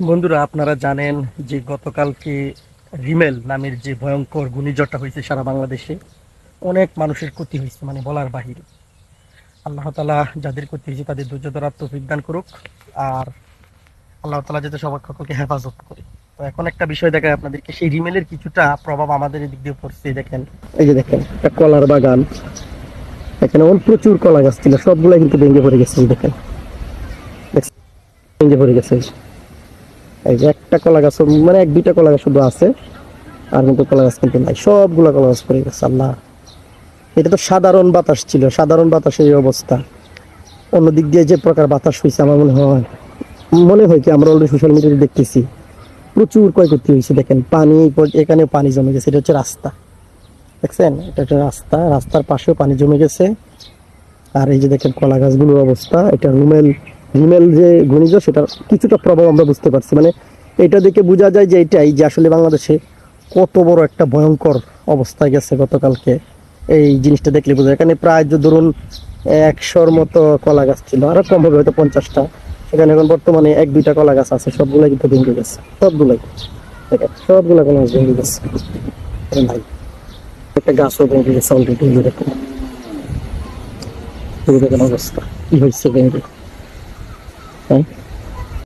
বন্ধুরা, আপনারা জানেন যে গতকালকে রিমেল নামের যে ভয়ঙ্কর ঘূর্ণিঝড়টা হয়েছে সারা বাংলাদেশে, অনেক মানুষের ক্ষতি হয়েছে মানে বলার বাহিরে। আল্লাহ তালা যাদের ক্ষতি হয়েছে তাদের ধৈর্য ধরার করুক, আর আল্লাহ তালা যাতে সবার সকলকে হেফাজত করে। তো এখন একটা বিষয় দেখায় আপনাদেরকে, সেই রিমেলের কিছুটা প্রভাব আমাদের এদিক দিয়ে পড়ছে, দেখেন। এই যে দেখেন, একটা কলার বাগান। এখানে অনেক প্রচুর কলা গাছ ছিল সবগুলো কিন্তু ভেঙে পড়ে গেছে দেখেন? ভেঙে পড়ে গেছে এই যে। একটা কলা গাছ মানে এক দুইটা কলা গাছ শুধু আছে, আর কিন্তু কলা গাছ কিন্তু নাই। সবগুলা কলা গাছ পড়ে গেছে, আল্লাহ। এটা তো সাধারণ বাতাস ছিল, সাধারণ বাতাসের এই অবস্থা। অন্য দিক দিয়ে যে প্রকার বাতাস হয়েছে আমার মনে হয় মনে হয় কি, আমরা অলরেডি সোশ্যাল মিডিয়াতে দেখতেছি, প্রচুর ক্ষয়ক্ষতি হয়েছে দেখেন, পানি, এখানে পানি জমে গেছে, এটা হচ্ছে রাস্তা। দেখছেন? এটা একটা রাস্তা, রাস্তার পাশেও পানি জমে গেছে। আর এই যে দেখেন কলা গাছগুলোর অবস্থা, এটা রুমেল রিমেল যে ঘূর্ণিঝড়, সেটার কিছুটা প্রভাব আমরা বুঝতে পারছি। মানে এটা দেখে বোঝা যায় যে এটাই যে আসলে বাংলাদেশে কত বড় একটা ভয়ঙ্কর অবস্থায় গেছে গতকালকে। এই জিনিসটা দেখলে বোঝা যায়। এখানে প্রায় ধরুন একশোর মতো কলা গাছ ছিল, আরও কম হবে হয়তো পঞ্চাশটা। সেখানে এখন বর্তমানে এক, দুইটা কলা গাছ আছে, সবগুলাই কিন্তু ভেঙে গেছে। সবগুলাই। সবগুলা কলা গাছ ভেঙে গেছে। ভাই, একটা গাছও ভেঙে গেছে অলরেডি এরকম অবস্থা, কি হয়েছে ভেঙে Okay